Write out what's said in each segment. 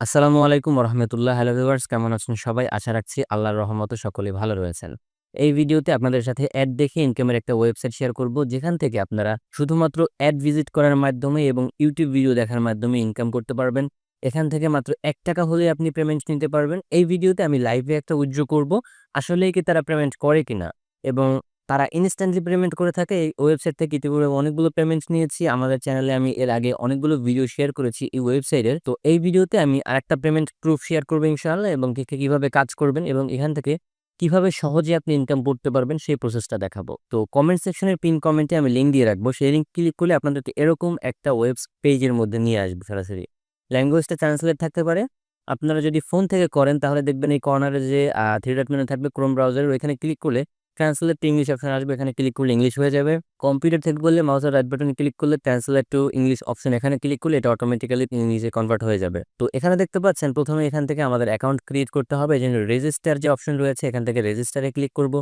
আসসালামু আলাইকুম রহমতুল্লাহ hello viewers, কেমন আছেন সবাই? আশা রাখছি আল্লাহর রহমতে সকলেই ভালো রয়েছেন। এই ভিডিওতে আপনাদের সাথে অ্যাড দেখে ইনকামের একটা ওয়েবসাইট শেয়ার করব, যেখান থেকে আপনারা শুধুমাত্র অ্যাড ভিজিট করার মাধ্যমে এবং ইউটিউব ভিডিও দেখার মাধ্যমে ইনকাম করতে পারবেন। এখান থেকে মাত্র এক টাকা হলে আপনি পেমেন্ট নিতে পারবেন। এই ভিডিওতে আমি লাইভে একটা উজ্জ্ব করব, আসলেই কি তারা পেমেন্ট করে কিনা? এবং তারা ইনস্ট্যান্টলি পেমেন্ট করে থাকে। এই ওয়েবসাইট থেকে ইতিপূর্বে অনেকগুলো পেমেন্ট নিয়েছি। আমাদের চ্যানেলে আমি এর আগে অনেকগুলো ভিডিও শেয়ার করেছি এই ওয়েবসাইটের তো এই ভিডিওতে আমি আরেকটা পেমেন্ট প্রুফ শেয়ার করব ইনশাআল্লাহ এবং কীভাবে কাজ করবেন এবং এখান থেকে কীভাবে সহজে আপনি ইনকাম করতে পারবেন সেই প্রসেসটা দেখাবো। তো কমেন্ট সেকশনের পিন কমেন্টে আমি লিঙ্ক দিয়ে রাখব। সেই লিঙ্ক ক্লিক করলে আপনাদেরকে এরকম একটা ওয়েব পেজের মধ্যে নিয়ে আসবে সরাসরি। ল্যাঙ্গুয়েজটা ট্রান্সলেট থাকতে পারে। আপনারা যদি ফোন থেকে করেন তাহলে দেখবেন এই কর্নারে যে থ্রি ডট মেনু থাকবে ক্রোম ব্রাউজারের ওইখানে ক্লিক করলে ট্রান্সলেট টু ইংলিশ অপশন আসবে, এখানে ক্লিক করলে ইংলিশ হয়ে যাবে। কম্পিউটার থেকে বললে মাউসের রাইট বাটনে ক্লিক করলে ট্রান্সলেট টু ইংলিশ অপশন এখানে ক্লিক করলে এটা অটোমেটিক্যালি ইংলিশে কনভার্ট হয়ে যাবে। তো এখানে দেখতে পাচ্ছেন, প্রথমে এখান থেকে আমাদের অ্যাকাউন্ট ক্রিয়েট করতে হবে জন্য রেজিস্টার যে অপশন রয়েছে, এখান থেকে রেজিস্টারে ক্লিক করব।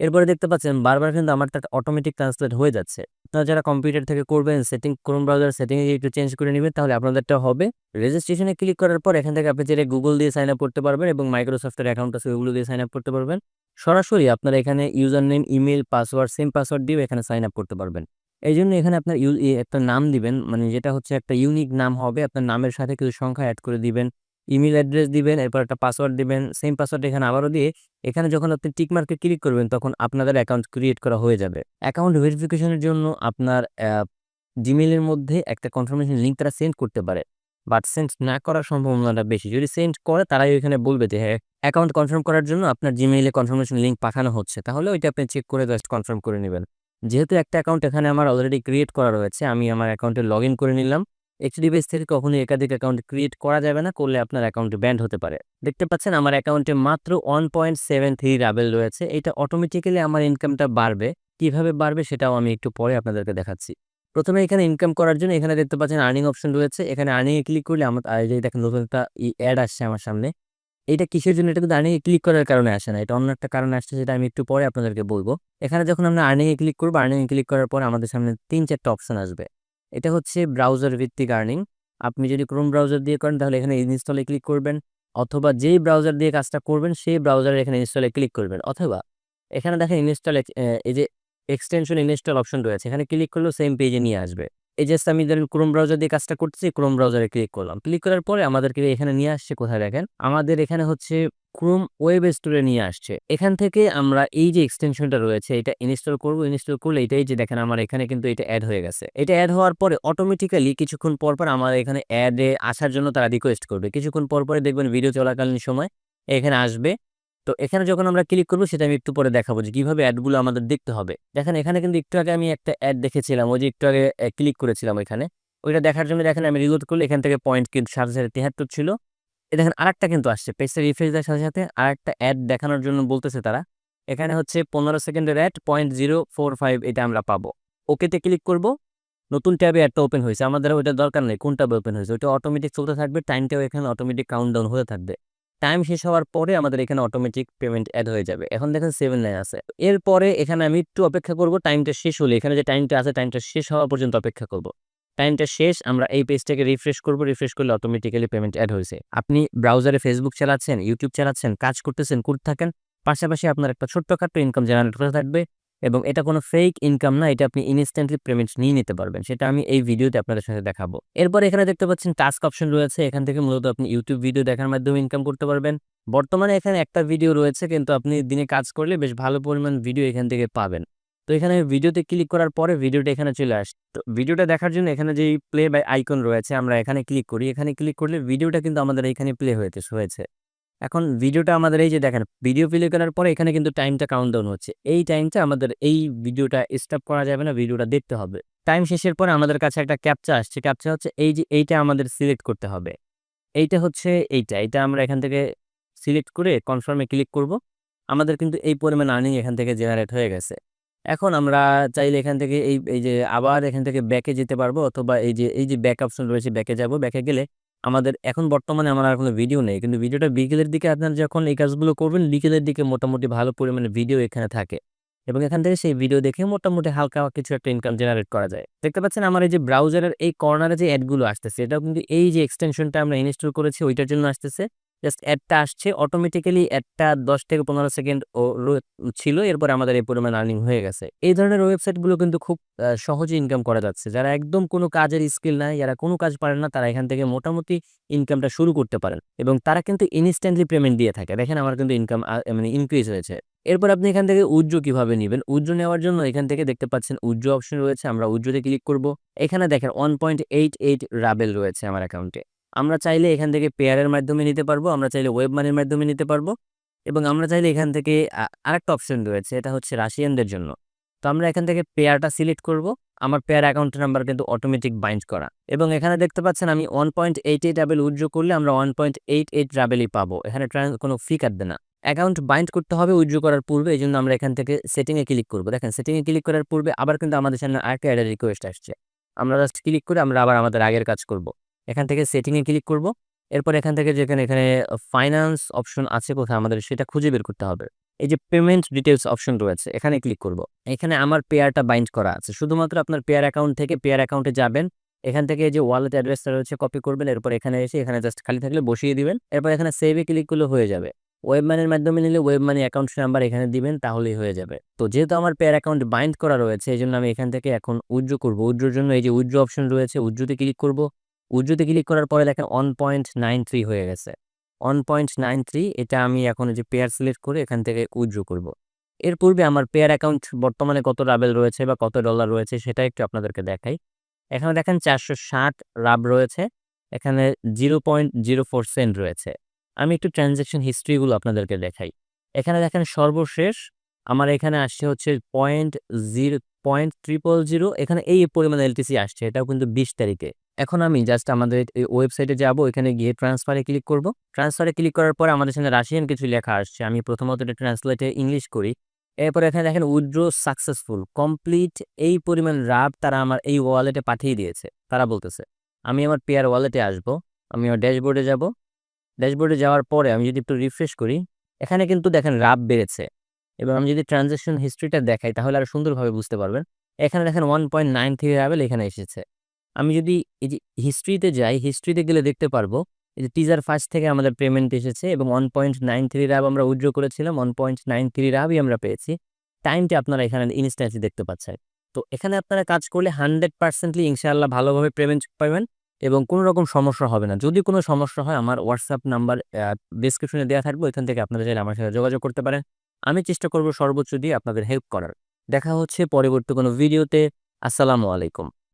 এরপরে দেখতে পাচ্ছেন বারবার কিন্তু আমার আমারটা অটোমেটিক ট্রান্সলেট হয়ে যাচ্ছে। আপনারা যারা কম্পিউটার থেকে করবেন সেটিং ক্রোম ব্রাউজার সেটিং একটু চেঞ্জ করে নেবেন, তাহলে আপনাদেরটা হবে। রেজিস্ট্রেশনে ক্লিক করার পর এখান থেকে আপনি যেটা গুগল দিয়ে সাইন আপ করতে পারবেন এবং মাইক্রোসফটের অ্যাকাউন্ট আছে ওগুলো দিয়ে সাইন আপ করতে পারবেন। সরাসরি আপনারা এখানে username email password same password দিয়েও এখানে সাইন আপ করতে পারবেন। এই জন্য এখানে আপনার ইউ একটা নাম দিবেন মানে যেটা হচ্ছে একটা ইউনিক নাম হবে, আপনার নামের সাথে কিছু সংখ্যা অ্যাড করে দিবেন। ইমেল অ্যাড্রেস দিবেন, এরপর একটা পাসওয়ার্ড দিবেন সেম পাসওয়ার্ড এখানে আবারও দিয়ে এখানে যখন আপনি টিকমার্কে ক্লিক করবেন, তখন আপনাদের অ্যাকাউন্ট ক্রিয়েট করা হয়ে যাবে। অ্যাকাউন্ট ভেরিফিকেশনের জন্য আপনার জিমেলের মধ্যে একটা কনফার্মেশন লিঙ্ক তারা সেন্ড করতে পারে। বাট সেন্ড না করার সম্ভাবনাটা বেশি। যদি সেন্ড করে, তারাই ওইখানে বলবে যে হ্যাঁ অ্যাকাউন্ট কনফার্ম করার জন্য আপনার জিমেইলে কনফার্মেশন লিঙ্ক পাঠানো হচ্ছে। তাহলে ওইটা আপনি চেক করে জাস্ট কনফার্ম করে নেবেন। যেহেতু একটা অ্যাকাউন্ট এখানে আমার অলরেডি ক্রিয়েট করা রয়েছে, আমি আমার অ্যাকাউন্টে লগ করে নিলাম। এইচডিবিএস থেকে কখনোই একাধিক অ্যাকাউন্ট ক্রিয়েট করা যাবে না, করলে আপনার অ্যাকাউন্ট ব্যান্ড হতে পারে। দেখতে পাচ্ছেন আমার অ্যাকাউন্টে মাত্র ওয়ান পয়েন্ট সেভেন থ্রি রাবেল রয়েছে। এটা অটোমেটিক্যালি আমার ইনকামটা বাড়বে। কীভাবে বাড়বে সেটাও আমি একটু পরে আপনাদেরকে দেখাচ্ছি। প্রথমে এখানে ইনকাম করার জন্য এখানে দেখতে পাচ্ছেন আর্নিং অপশন রয়েছে। এখানে আর্নিংয়ে ক্লিক করলে আমার দেখেন নতুন একটা অ্যাড আসছে আমার সামনে। এটা কিসের জন্য? এটা কিন্তু আর্নিংয়ে ক্লিক করার কারণে আসে না। এটা অন্য একটা কারণে আসছে যেটা আমি একটু পরে আপনাদেরকে বলব। এখানে যখন আমরা আর্নিংয়ে ক্লিক করব আর্নিংয়ে ক্লিক করার পর আমাদের সামনে তিন চারটা অপশন আসবে। এটা হচ্ছে ব্রাউজার ভিত্তিক আর্নিং আপনি যদি ক্রোম ব্রাউজার দিয়ে করেন, তাহলে এখানে ইনস্টলে ক্লিক করবেন। অথবা যেই ব্রাউজার দিয়ে কাজটা করবেন, সেই ব্রাউজারে এখানে ইনস্টলে ক্লিক করবেন। অথবা এখানে দেখেন ইনস্টল এই যে এক্সটেনশন ইনস্টল অপশন রয়েছে। এখানে ক্লিক করলেও সেম পেজে নিয়ে আসবে। এই যে আমি ধরেন ক্রোম ব্রাউজার দিয়ে কাজটা করতেছি ক্রোম ব্রাউজারে ক্লিক করলাম। ক্লিক করার পরে আমাদেরকে এখানে নিয়ে আসছে কোথায় দেখেন? আমাদের এখানে হচ্ছে ক্রোম ওয়েব স্টোরে নিয়ে আসছে। এখান থেকে আমরা এই যে এক্সটেনশনটা রয়েছে, এটা ইনস্টল করব। ইনস্টল করলে এটাই যে দেখেন আমার এখানে কিন্তু এটা অ্যাড হয়ে গেছে। এটা অ্যাড হওয়ার পরে অটোমেটিক্যালি কিছুক্ষণ পর পর আমার এখানে অ্যাডে আসার জন্য তারা রিকোয়েস্ট করবে। কিছুক্ষণ পর পরে দেখবেন ভিডিও চলাকালীন সময় এখানে আসবে। তো এখানে যখন আমরা ক্লিক করব, সেটা আমি একটু পরে দেখাবো যে কীভাবে অ্যাডগুলো আমাদের দেখতে হবে। দেখেন, এখানে কিন্তু একটু আগে আমি একটা অ্যাড দেখেছিলাম, ওই যে একটু আগে ক্লিক করেছিলাম এখানে ওইটা দেখার জন্য দেখেন, আমি রিলোড করলে এখান থেকে পয়েন্ট কিন্তু সাড়ে সাড়ে তিয়াত্তর ছিল। এ দেখেন, আরেকটা কিন্তু আসছে পেজটা রিফ্রেশ দেওয়ার সাথে সাথে আরেকটা অ্যাড দেখানোর জন্য বলতেছে তারা। এখানে হচ্ছে পনেরো সেকেন্ডের ad point zero four five এটা আমরা পাবো। ওকেতে ক্লিক করব। নতুন ট্যাবে অ্যাডটা ওপেন হয়েছে। আমাদের ওইটা দরকার নেই কোন ট্যাবে ওপেন হয়েছে? ওইটা অটোমেটিক চলতে থাকবে টাইমটাও এখানে অটোমেটিক কাউন্টডাউন হতে থাকবে। টাইম শেষ হওয়ার পরে আমাদের এখানে অটোমেটিক পেমেন্ট অ্যাড হয়ে যাবে। এখন দেখেন সেভেন লাইন আছে। এরপরে এখানে আমি একটু অপেক্ষা করব টাইমটা শেষ হলে। এখানে যে টাইমটা আছে টাইমটা শেষ হওয়া পর্যন্ত অপেক্ষা করব। টাইমটা শেষ, আমরা এই পেজটাকে রিফ্রেশ করব। রিফ্রেশ করলে অটোমেটিক্যালি পেমেন্ট অ্যাড হয়েছে। আপনি ব্রাউজারে ফেসবুক চালাচ্ছেন ইউটিউব চালাচ্ছেন, কাজ করতেছেন করতে থাকেন, পাশাপাশি আপনার একটা ছোট্টখাট্ট ইনকাম জেনারেট করে থাকবে। এবং এটা কোনো ফেক ইনকাম না, এটা আপনি ইনস্ট্যান্টলি পেমেন্ট নিয়ে নিতে পারবেন। সেটা আমি এই ভিডিওতে আপনাদের সাথে দেখাবো। এরপর এখানে দেখতে পাচ্ছেন টাস্ক অপশন রয়েছে। এখান থেকে মূলত আপনি ইউটিউব ভিডিও দেখার মাধ্যমে ইনকাম করতে পারবেন। বর্তমানে এখানে একটা ভিডিও রয়েছে, কিন্তু আপনি দিনে কাজ করলে বেশ ভালো পরিমাণ ভিডিও এখান থেকে পাবেন। তো এখানে ভিডিওতে ক্লিক করার পরে ভিডিওটা এখানে চলে আসে, তো ভিডিওটা দেখার জন্য এখানে যে প্লে বাই আইকন রয়েছে, আমরা এখানে ক্লিক করি। এখানে ক্লিক করলে ভিডিওটা কিন্তু আমাদের এখানে প্লে হয়েছে হয়েছে। এখন ভিডিওটা আমাদের এই যে দেখেন ভিডিও প্লে করার পরে এখানে কিন্তু টাইমটা কাউন্টডাউন হচ্ছে। এই টাইমটা আমাদের এই ভিডিওটা স্টপ করা যাবে না ভিডিওটা দেখতে হবে। টাইম শেষের পরে আমাদের কাছে একটা ক্যাপচা আসছে। ক্যাপচা হচ্ছে এই যে এইটা আমাদের সিলেক্ট করতে হবে। এইটা হচ্ছে এইটা। এটা আমরা এখান থেকে সিলেক্ট করে কনফার্মে ক্লিক করব। আমাদের কিন্তু এই পরিমাণ আর্নিং এখান থেকে জেনারেট হয়ে গেছে। এখন আমরা চাইলে এখান থেকে এই এই যে আবার এখান থেকে ব্যাকে যেতে পারব অথবা এই যে এই যে ব্যাক অপশন রয়েছে ব্যাকে যাব। ব্যাকে গেলে আমাদের এখন বর্তমানে আমার আর কোনো ভিডিও নেই। কিন্তু ভিডিওটা বিকেলের দিকে আপনারা যখন এই কাজগুলো করবেন, বিকেলের দিকে মোটামুটি ভালো পরিমাণে ভিডিও এখানে থাকে। এবং এখান থেকে সেই ভিডিও দেখে মোটামুটি হালকা কিছু একটা ইনকাম জেনারেট করা যায়। দেখতে পাচ্ছেন আমার এই যে ব্রাউজারের এই কর্নারে যে অ্যাডগুলো আসতেছে, এটাও কিন্তু এই যে এক্সটেনশনটা আমরা ইনস্টল করেছি, ওইটার জন্য আসতেছে। জাস্ট অ্যাডটা আসছে অটোমেটিক্যালি অ্যাডটা দশ থেকে পনেরো সেকেন্ড ও ছিল, এরপর আমাদের এই পরিমাণ আর্নিং হয়ে গেছে। এই ধরনের ওয়েবসাইটগুলো কিন্তু খুব সহজে ইনকাম করা যাচ্ছে। যারা একদম কোনো কাজের স্কিল নাই, যারা কোনো কাজ পারেন না, তারা এখান থেকে মোটামুটি ইনকামটা শুরু করতে পারেন। এবং তারা কিন্তু ইনস্ট্যান্টলি পেমেন্ট দিয়ে থাকে। দেখেন আমার কিন্তু ইনকাম মানে ইনক্রিজ হয়েছে। এরপর আপনি এখান থেকে উজ্জ্ব কীভাবে নেবেন? উজ্জ্ব নেওয়ার জন্য এখান থেকে দেখতে পাচ্ছেন উজ্জ্ব অপশন রয়েছে, আমরা উজ্জ্বতে ক্লিক করব। এখানে দেখেন one point eight eight rouble রয়েছে আমার অ্যাকাউন্টে আমরা চাইলে এখান থেকে পেয়ারের মাধ্যমে নিতে পারব, আমরা চাইলে ওয়েব মানির মাধ্যমে নিতে পারব এবং আমরা চাইলে এখান থেকে আরেকটা অপশন রয়েছে, এটা হচ্ছে রাশিয়ানদের জন্য। তো আমরা এখান থেকে পেয়ারটা সিলেক্ট করব, আমার পেয়ার অ্যাকাউন্ট নাম্বার কিন্তু অটোমেটিক বাইন্ড করা। এবং এখানে দেখতে পাচ্ছেন আমি one point eight eight rouble উজ্জ্ব করলে আমরা ওয়ান পয়েন্ট এইট এইট রাবেলই পাবো, এখানে কোনো ফি কাটবে না। অ্যাকাউন্ট বাইন্ড করতে হবে উজ্জ্ব করার পূর্বে, এই জন্য আমরা এখান থেকে সেটিংয়ে ক্লিক করব। দেখেন সেটিংয়ে ক্লিক করার পূর্বে আবার কিন্তু আমাদের সামনে আরেকটা অ্যাডের রিকোয়েস্ট আসছে। আমরা জাস্ট ক্লিক করে আমরা আবার আমাদের আগের কাজ করব। এখান থেকে সেটিংয়ে ক্লিক করব। এরপর এখান থেকে যেখানে এখানে ফাইন্যান্স অপশন আছে কোথায় আমাদের, সেটা খুঁজে বের করতে হবে। এই যে পেমেন্ট ডিটেলস অপশন রয়েছে, এখানে ক্লিক করব। এখানে আমার পেয়ারটা বাইন্ড করা আছে। শুধুমাত্র আপনার পেয়ার অ্যাকাউন্ট থেকে পেয়ার অ্যাকাউন্টে যাবেন। এখান থেকে যে ওয়ালেট অ্যাড্রেসটা রয়েছে কপি করবেন। এরপর এখানে এসে এখানে জাস্ট খালি থাকলে বসিয়ে দিবেন। এরপর এখানে সেভে ক্লিক করলে হয়ে যাবে। ওয়েব মানির মাধ্যমে নিলে ওয়েব মানি অ্যাকাউন্ট নাম্বার এখানে দিবেন, তাহলেই হয়ে যাবে। তো যেহেতু আমার পেয়ার অ্যাকাউন্ট বাইন্ড করা রয়েছে, এই জন্য আমি এখান থেকে এখন উজ্জ্ব করব। উজ্জ্বর জন্য এই যে উজ্জ্ব অপশন রয়েছে উজ্জ্বতে ক্লিক করব। উজ্জ্বতে ক্লিক করার পরে দেখেন ওয়ান পয়েন্ট নাইন থ্রি হয়ে গেছে। ওয়ান পয়েন্ট নাইন থ্রি এটা আমি এখন যে পেয়ার সিলেক্ট করে এখান থেকে উজ্জ্ব করব। এর পূর্বে আমার পেয়ার অ্যাকাউন্ট বর্তমানে কত রাবেল রয়েছে বা কত ডলার রয়েছে সেটা একটু আপনাদেরকে দেখাই। এখানে দেখেন চারশো ষাট রাব রয়েছে, এখানে zero point zero four cent রয়েছে। আমি একটু ট্রানজ্যাকশন হিস্ট্রিগুলো আপনাদেরকে দেখাই। এখানে দেখেন সর্বশেষ আমার এখানে আসছে হচ্ছে point zero point triple zero এখানে এই পরিমাণ এলটিসি আসছে, এটাও কিন্তু বিশ তারিখে। এখন আমি জাস্ট আমাদের ওয়েবসাইটে যাব এখানে গিয়ে ট্রান্সফারে ক্লিক করব। ট্রান্সফারে ক্লিক করার পর আমাদের সামনে রাশিয়ান কিছু লেখা আসছে। আমি প্রথমত এটা ট্রান্সলেটে ইংলিশ করি। এরপর এখানে দেখেন উইথড্র সাকসেসফুল কমপ্লিট এই পরিমাণ রাব তারা আমার এই ওয়ালেটে পাঠিয়ে দিয়েছে। তারা বলতেছে, আমি আমার পেয়ার ওয়ালেটে আসব, আমি আমার ড্যাশবোর্ডে যাব। ড্যাশবোর্ডে যাওয়ার পরে আমি যদি একটু রিফ্রেশ করি, এখানে কিন্তু দেখেন রাব বেড়েছে। এবং আমি যদি ট্রানজ্যাকশন হিস্ট্রিটা দেখাই, তাহলে আরও সুন্দরভাবে বুঝতে পারবেন। এখানে দেখেন ওয়ান পয়েন্ট নাইন থ্রি এখানে এসেছে। আমি যদি এই যে হিস্ট্রিতে যাই হিস্ট্রিতে গেলে দেখতে পারব, এই যে টিজার ফার্স্ট থেকে আমাদের পেমেন্ট এসেছে এবং one point nine three rub আমরা উইড্রো করেছিলাম ওয়ান পয়েন্ট নাইন থ্রি রাবই আমরা পেয়েছি। টাইমটি আপনারা এখানে ইনস্ট্যান্টলি দেখতে পাচ্ছেন। তো এখানে আপনারা কাজ করলে হান্ড্রেড পার্সেন্টলি ইনশাআল্লাহ ভালোভাবে পেমেন্ট পাবেন এবং কোনো রকম সমস্যা হবে না। যদি কোনো সমস্যা হয়, আমার হোয়াটসঅ্যাপ নাম্বার ডিসক্রিপশনে দেওয়া থাকবে, ওইখান থেকে আপনারা চাইলে আমার সাথে যোগাযোগ করতে পারেন। আমি চেষ্টা করব সর্বোচ্চ দিয়ে আপনাদের হেল্প করার। দেখা হচ্ছে পরবর্তী কোনো ভিডিওতে আসসালামু আলাইকুম।